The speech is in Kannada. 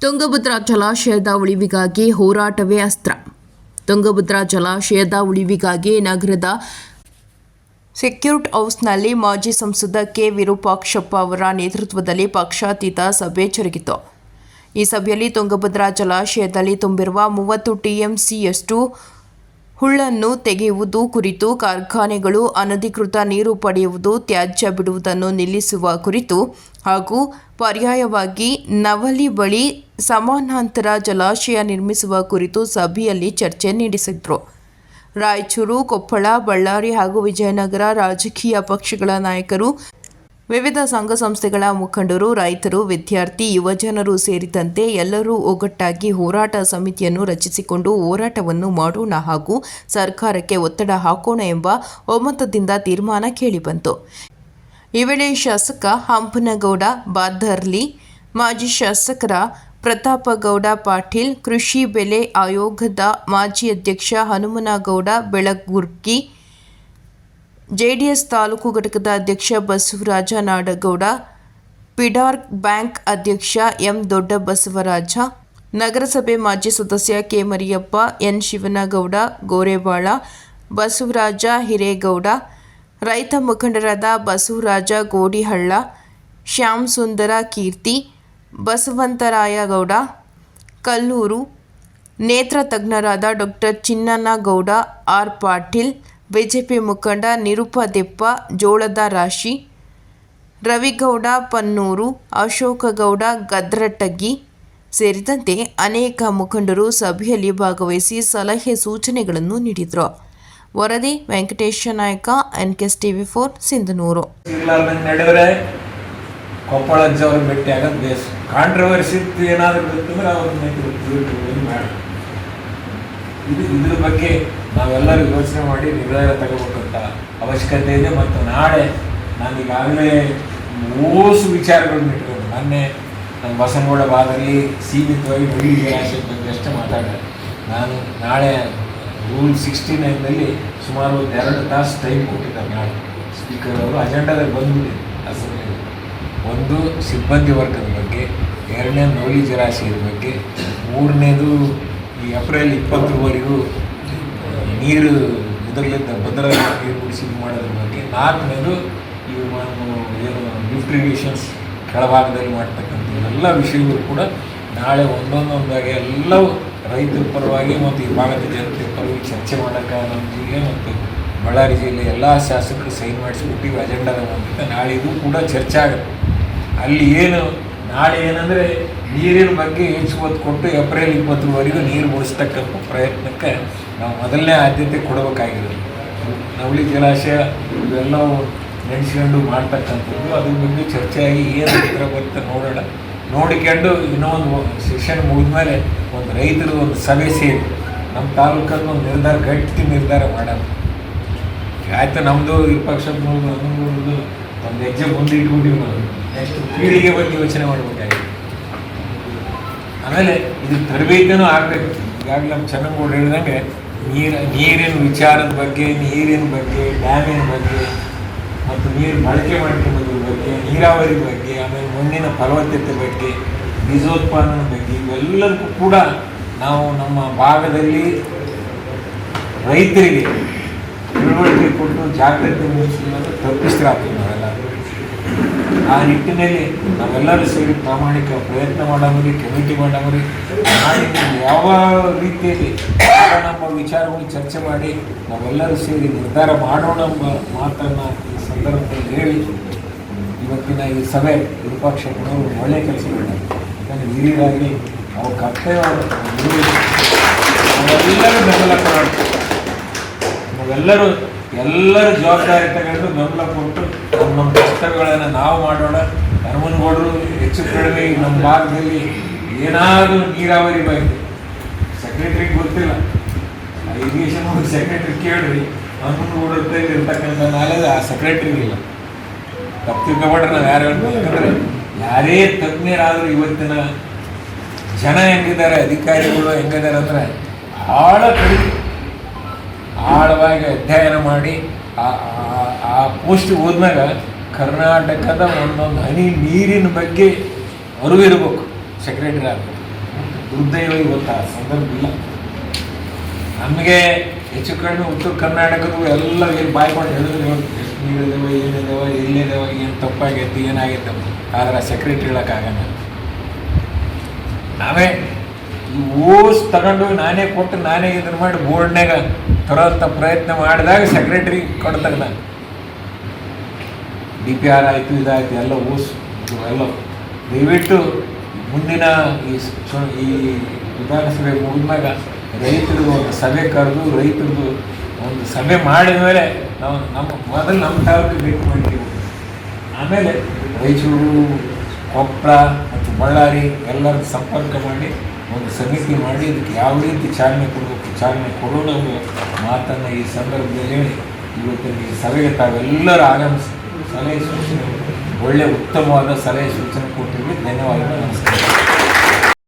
ತುಂಗಭದ್ರಾ ಜಲಾಶಯದ ಉಳಿವಿಗಾಗಿ ಹೋರಾಟವೇ ಅಸ್ತ್ರ. ತುಂಗಭದ್ರಾ ಜಲಾಶಯದ ಉಳಿವಿಗಾಗಿ ನಗರದ ಸೆಕ್ಯೂರ್ಟ್ ಹೌಸ್ನಲ್ಲಿ ಮಾಜಿ ಸಂಸದ ಕೆ. ವಿರೂಪಾಕ್ಷಪ್ಪ ಅವರ ನೇತೃತ್ವದಲ್ಲಿ ಪಕ್ಷಾತೀತ ಸಭೆ ಜರುಗಿತು. ಈ ಸಭೆಯಲ್ಲಿ ತುಂಗಭದ್ರಾ ಜಲಾಶಯದಲ್ಲಿ ತುಂಬಿರುವ ಮೂವತ್ತು ಟಿಎಂಸಿಯಷ್ಟು ಹುಳ್ಳನ್ನು ತೆಗೆಯುವುದು ಕುರಿತು ಕಾರ್ಖಾನೆಗಳು ಅನಧಿಕೃತ ನೀರು ಪಡೆಯುವುದು ತ್ಯಾಜ್ಯ ಬಿಡುವುದನ್ನು ನಿಲ್ಲಿಸುವ ಕುರಿತು ಹಾಗೂ ಪರ್ಯಾಯವಾಗಿ ನವಲಿ ಬಳಿ ಸಮಾನಾಂತರ ಜಲಾಶಯ ನಿರ್ಮಿಸುವ ಕುರಿತು ಸಭೆಯಲ್ಲಿ ಚರ್ಚೆ ನಡೆಸಿದರು. ರಾಯಚೂರು, ಕೊಪ್ಪಳ, ಬಳ್ಳಾರಿ ಹಾಗೂ ವಿಜಯನಗರ ರಾಜಕೀಯ ಪಕ್ಷಗಳ ನಾಯಕರು ವಿವಿಧ ಸಂಘ ಸಂಸ್ಥೆಗಳ ಮುಖಂಡರು, ರೈತರು, ವಿದ್ಯಾರ್ಥಿ, ಯುವಜನರು ಸೇರಿದಂತೆ ಎಲ್ಲರೂ ಒಗ್ಗಟ್ಟಾಗಿ ಹೋರಾಟ ಸಮಿತಿಯನ್ನು ರಚಿಸಿಕೊಂಡು ಹೋರಾಟವನ್ನು ಮಾಡೋಣ ಹಾಗೂ ಸರ್ಕಾರಕ್ಕೆ ಒತ್ತಡ ಹಾಕೋಣ ಎಂಬ ಒಮ್ಮತದಿಂದ ತೀರ್ಮಾನ ಕೇಳಿಬಂತು. ಈ ವೇಳೆ ಶಾಸಕ ಹಂಪನಗೌಡ, ಬಾದರ್ಲಿ, ಮಾಜಿ ಶಾಸಕರ ಪ್ರತಾಪಗೌಡ ಪಾಟೀಲ್, ಕೃಷಿ ಬೆಲೆ ಆಯೋಗದ ಮಾಜಿ ಅಧ್ಯಕ್ಷ ಹನುಮನಗೌಡ ಬೆಳಗುರ್ಕಿ ಜೆಡಿಎಸ್ ತಾಲೂಕು ಘಟಕದ ಅಧ್ಯಕ್ಷ ಬಸವರಾಜ ನಾಡಗೌಡ ಪಿಡಾರ್ ಬ್ಯಾಂಕ್ ಅಧ್ಯಕ್ಷ ಎಂ ದೊಡ್ಡ ಬಸವರಾಜ ನಗರಸಭೆ ಮಾಜಿ ಸದಸ್ಯ ಕೆ ಮರಿಯಪ್ಪ, ಎನ್ ಶಿವನಗೌಡ ಗೋರೆಬಾಳ ಬಸವರಾಜ ಹಿರೇಗೌಡ, ರೈತ ಮುಖಂಡರಾದ ಬಸವರಾಜ ಗೋಡಿಹಳ್ಳ, ಶ್ಯಾಮ್ ಸುಂದರ ಕೀರ್ತಿ, ಬಸವಂತರಾಯಗೌಡ, ಕಲ್ಲೂರು, ನೇತ್ರ ತಜ್ಞರಾದ doctor Chinnanagouda, R Patil BJP ಮುಖಂಡ ನಿರುಪದೆಪ್ಪ ಜೋಳದ ರಾಶಿ, ರವಿಗೌಡ, ಪನ್ನೂರು ಅಶೋಕಗೌಡ ಗದ್ರಟಗಿ ಸೇರಿದಂತೆ ಅನೇಕ ಮುಖಂಡರು ಸಭೆಯಲ್ಲಿ ಭಾಗವಹಿಸಿ ಸಲಹೆ ಸೂಚನೆಗಳನ್ನು ನೀಡಿದರು. ವರದಿ, ವೆಂಕಟೇಶ ನಾಯಕ ಎನ್ ಕೆಸ್ ಟಿವಿ ಫೋರ್ ಸಿಂಧನೂರು ಕೊಪ್ಪಳ ಜವರು ಅವ್ರಿಗೆ ಭೇಟಿ ಆಗೋದು ಬೇಸ್. ಕಾಂಟ್ರವರ್ಸಿ ಏನಾದರೂ ಇದು ಇದ್ರ ಬಗ್ಗೆ ನಾವೆಲ್ಲರೂ ಯೋಚನೆ ಮಾಡಿ ನಿರ್ಧಾರ ತಗೋಬೇಕಂತ ಅವಶ್ಯಕತೆ ಇದೆ. ಮತ್ತು ನಾಳೆ ನಾನು ಈಗಾಗಲೇ ಮೋಸು ವಿಚಾರಗಳನ್ನ ಇಟ್ಕೊಂಡು ಮೊನ್ನೆ ನಮ್ಮ ಬಸನಗೌಡ ಬಾದರಿ ಸೀಮಿತವಾಗಿ ನುಡಿ ಜಲಾಶಯದ ಬಗ್ಗೆ ಅಷ್ಟೇ ಮಾತಾಡಿದೆ ನಾನು ನಾಳೆ ರೂಲ್ ಸಿಕ್ಸ್ಟಿ ನೈನಲ್ಲಿ ಸುಮಾರು ಒಂದು ಎರಡು ತಾಸು ಟೈಮ್ ಕೊಟ್ಟಿದ್ದಾರೆ ನಾಳೆ. ಸ್ಪೀಕರ್ ಅವರು ಅಜೆಂಡಾದಲ್ಲಿ ಬಂದ್ಬಿಟ್ಟಿದೆ ಸಮಯದಲ್ಲಿ. ಒಂದು ಸಿಬ್ಬಂದಿ ವರ್ಗದ ಬಗ್ಗೆ, ಎರಡನೇ ನೋಲಿ ಜಲಾಶಯದ ಬಗ್ಗೆ, ಮೂರನೇದು ಏಪ್ರಿಲ್ ಇಪ್ಪತ್ತರವರೆಗೂ ನೀರು ಇದರಲ್ಲಿಂದ ಬಂದರ ನೀರು ಕುಡಿಸಿ ಮಾಡೋದ್ರ ಬಗ್ಗೆ ನಾಲ್ಕನೇದು ಇವು ಏನು ಲಿಫ್ಟ್ ಇರಿಗೇಷನ್ಸ್ ಕೆಳಭಾಗದಲ್ಲಿ ಮಾಡ್ತಕ್ಕಂಥ ಎಲ್ಲ ವಿಷಯಗಳು ಕೂಡ ನಾಳೆ ಒಂದೊಂದೊಂದಾಗಿ ಎಲ್ಲವೂ ರೈತರ ಪರವಾಗಿ ಮತ್ತು ಈ ಭಾಗದ ಜನತೆ ಪರವಾಗಿ ಚರ್ಚೆ ಮಾಡೋಕ್ಕೆ ನಮ್ಮ ಜಿಲ್ಲೆ ಮತ್ತು ಬಳ್ಳಾರಿ ಜಿಲ್ಲೆ ಎಲ್ಲ ಶಾಸಕರು ಸೈನ್ ಮಾಡಿಸ್ಬಿಟ್ಟು ಅಜೆಂಡಾದ ಮೂಲಕ ನಾಳೆ ಇದು ಕೂಡ ಚರ್ಚೆ ಆಗುತ್ತೆ. ಅಲ್ಲಿ ಏನು ನಾಳೆ ಏನಂದರೆ ನೀರಿನ ಬಗ್ಗೆ ಹೆಚ್ಚು ಒತ್ತು ಕೊಟ್ಟು ಏಪ್ರಿಲ್ ಇಪ್ಪತ್ತರವರೆಗೂ ನೀರು ಉಳಿಸ್ತಕ್ಕಂಥ ಪ್ರಯತ್ನಕ್ಕೆ ನಾವು ಮೊದಲನೇ ಆದ್ಯತೆ ಕೊಡಬೇಕಾಗಿರೋದು. ನವಳಿ ಜಲಾಶಯ ಇವೆಲ್ಲವೂ ನೆನೆಸ್ಕೊಂಡು ಮಾಡ್ತಕ್ಕಂಥದ್ದು. ಅದ್ರ ಬಗ್ಗೆ ಚರ್ಚೆಯಾಗಿ ಏನು ಹತ್ರ ಬರುತ್ತೆ ನೋಡೋಣ. ನೋಡಿಕೊಂಡು ಇನ್ನೊಂದು ಸೆಷನ್ ಮುಗಿದ್ಮೇಲೆ ಒಂದು ರೈತರು ಒಂದು ಸಭೆ ಸೇರಿ ನಮ್ಮ ತಾಲೂಕನ್ನು ಒಂದು ನಿರ್ಧಾರ, ಗಟ್ಟಿ ನಿರ್ಧಾರ ಮಾಡೋಣ. ಆಯಿತು ನಮ್ಮದು ವಿಪಕ್ಷದವ್ರದ್ದು ಅನ್ನೋದು ಒಂದು ಹೆಜ್ಜೆ ಮುಂದೆ ಇಟ್ಕೊಂಡು ನಾವು. ನೆಕ್ಸ್ಟ್ ಪೀಳಿಗೆ ಬಗ್ಗೆ ಯೋಚನೆ ಮಾಡಬೇಕಾಗಿದೆ. ಆಮೇಲೆ ಇದು ತರಬೇತಿನೂ ಆಗಬೇಕು. ಈಗಾಗಲೇ ನಮ್ಮ ಚೆನ್ನಂಗೌಡ ಹೇಳಿದಂಗೆ ನೀರ, ನೀರಿನ ವಿಚಾರದ ಬಗ್ಗೆ, ನೀರಿನ ಬಗ್ಗೆ, ಡ್ಯಾಮಿನ ಬಗ್ಗೆ ಮತ್ತು ನೀರು ಬಳಕೆ ಮಾಡ್ಕೊಂಡು ಬಗ್ಗೆ, ನೀರಾವರಿ ಬಗ್ಗೆ, ಆಮೇಲೆ ಮಣ್ಣಿನ ಫಲವತ್ತತೆ ಬಗ್ಗೆ, ಬೀಜೋತ್ಪಾದನೆ ಬಗ್ಗೆ ಇವೆಲ್ಲದಕ್ಕೂ ಕೂಡ ನಾವು ನಮ್ಮ ಭಾಗದಲ್ಲಿ ರೈತರಿಗೆ ತಿಳುವಳಿಕೆ ಕೊಟ್ಟು ಜಾಗೃತಿ ಮೂಡಿಸೋದು ನಾವೆಲ್ಲ ಆ ನಿಟ್ಟಿನಲ್ಲಿ ನಾವೆಲ್ಲರೂ ಸೇರಿ ಪ್ರಾಮಾಣಿಕ ಪ್ರಯತ್ನ ಮಾಡಮರಿ ಕಮಿಟಿ ಮಾಡಮರಿ ಮಾಡಿ ಯಾವ ರೀತಿಯಲ್ಲಿ ನಮ್ಮ ವಿಚಾರವನ್ನು ಚರ್ಚೆ ಮಾಡಿ ನಾವೆಲ್ಲರೂ ಸೇರಿ ನಿರ್ಧಾರ ಮಾಡೋಣ ಎಂಬ ಮಾತನ್ನು ಈ ಸಂದರ್ಭದಲ್ಲಿ ಹೇಳಿ ಇವತ್ತಿನ ಈ ಸಭೆ ವಿರೂಪಾಕ್ಷಪ್ಪನವರು ಒಳ್ಳೆಯ ಕೆಲಸ ಮಾಡಿದ್ದಾರೆ ಯಾಕಂದರೆ ಹಿರಿಯರಾಗಿ ಅವ್ರ ಕರ್ತವ್ಯ ನಾವೆಲ್ಲರೂ ಬೆಂಬಲ ಕೊಡೋಣ. ನಾವೆಲ್ಲರೂ ಎಲ್ಲರೂ ಜವಾಬ್ದಾರಿ ತಗೊಂಡು ಬೆಂಬಲ ಕೊಟ್ಟು ನಮ್ಮ ನಮ್ಮ ಕರ್ತವ್ಯಗಳನ್ನು ನಾವು ಮಾಡೋಣ. ಹನುಮನಗೌಡರು ಹೆಚ್ಚು ಕಡಿಮೆ ನಮ್ಮ ಭಾಗದಲ್ಲಿ ಏನಾದರೂ ನೀರಾವರಿ ಬಗ್ಗೆ. ಸೆಕ್ರೆಟ್ರಿಗೆ ಗೊತ್ತಿಲ್ಲ. ಇರಿಗೇಷನ್ ಸೆಕ್ರೆಟ್ರಿ ಕೇಳ್ರಿ. ಹನುಮನಗೌಡರ ಇರ್ತಕ್ಕಂಥ ನಾಲೆಜ್ ಆ ಸೆಕ್ರೆಟ್ರಿ ಇಲ್ಲ. ತಪ್ಪು ತಿಳ್ಕೊಬೇಡ್ರೆ ನಾವು ಯಾರು ಹೇಳ್ಬೋದು ಯಾಕಂದರೆ ಯಾರೇ ತಜ್ಞರಾದರೂ ಇವತ್ತಿನ ಜನ ಹೆಂಗಿದ್ದಾರೆ, ಅಧಿಕಾರಿಗಳು ಹೆಂಗಿದ್ದಾರೆ ಅಂದರೆ ಭಾಳ ಕಡಿಮೆ. ಆಳವಾಗಿ ಅಧ್ಯಯನ ಮಾಡಿ, ಆ- ಆ- ಆ ಪೋಸ್ಟ್ ಹೋದ್ಮ್ಯಾಗ ಕರ್ನಾಟಕದ ಒಂದೊಂದು ಹನಿ ನೀರಿನ ಬಗ್ಗೆ ಅರಿವಿರ್ಬೇಕು. ಸೆಕ್ರೆಟರಿ ಆಗಬೇಕು ದುರ್ದೈವ ಇವತ್ತು ಆ ಸಂದರ್ಭ ಇಲ್ಲ. ನಮಗೆ ಹೆಚ್ಚು ಕಡಿಮೆ ಉತ್ತರ ಕರ್ನಾಟಕದ ಎಲ್ಲ ಏನು ಬಾಯ್ಕೊಂಡು ಹೇಳಿದ್ರೆ ಎಷ್ಟು ನೀರಿದೆವ, ಏನಿದೆವ, ಎಲ್ಲಿದೆವ, ಏನು ತಪ್ಪಾಗೈತಿ, ಏನಾಗೈತೆ. ಆದ್ರೆ ಸೆಕ್ರೆಟ್ರಿ ಹೇಳೋಕ್ಕಾಗಲ್ಲ. ನಾವೇ ಓಸ್ ತಗೊಂಡು ನಾನೇ ಕೊಟ್ಟು ನಾನೇ ಇದನ್ನ ಮಾಡಿ ಬೋರ್ಡ್ನಾಗ ತರೋಂಥ ಪ್ರಯತ್ನ ಮಾಡಿದಾಗ ಸೆಕ್ರೆಟರಿ ಕೊಡ್ತಾಗ ಡಿ ಪಿ ಆರ್ ಆಯಿತು, ಇದಾಯಿತು, ಎಲ್ಲ ಓಸ್ ಎಲ್ಲ ದಯವಿಟ್ಟು ಮುಂದಿನ ಈ ಈ ವಿಧಾನಸಭೆ ಮುಗಿದ್ಮ್ಯಾಗ ರೈತರದ್ದು ಒಂದು ಸಭೆ ಕರೆದು ರೈತರದ್ದು ಒಂದು ಸಭೆ ಮಾಡಿದ ಮೇಲೆ ನಾವು ನಮ್ಮ, ಮೊದಲು ನಮ್ಮ ತಾಲೂಕಿಗೆ ಭೇಟಿ ಮಾಡ್ತೀವಿ. ಆಮೇಲೆ ರಾಯಚೂರು ಕೊಪ್ಪಳ ಮತ್ತು ಬಳ್ಳಾರಿ ಎಲ್ಲರ ಸಂಪರ್ಕ ಮಾಡಿ ಒಂದು ಸಮಿತಿ ಮಾಡಿ, ಇದಕ್ಕೆ ಯಾವ ರೀತಿ ಚಾಲನೆ ಕೊಡಬೇಕು, ಚಾಲನೆ ಕೊಡೋಣ ಮಾತನ್ನು ಈ ಸಂದರ್ಭದಲ್ಲಿ ಹೇಳಿ ಇವತ್ತಿನ ಈ ಸಭೆಗೆ ತಾವೆಲ್ಲರೂ ಆಗಮಿಸಿ, ಸಲಹೆ ಸೂಚನೆ ಒಳ್ಳೆಯ ಉತ್ತಮವಾದ ಸಲಹೆ ಸೂಚನೆ ಕೊಟ್ಟಿದ್ದೀವಿ ಧನ್ಯವಾದಗಳು, ನಮಸ್ಕಾರ.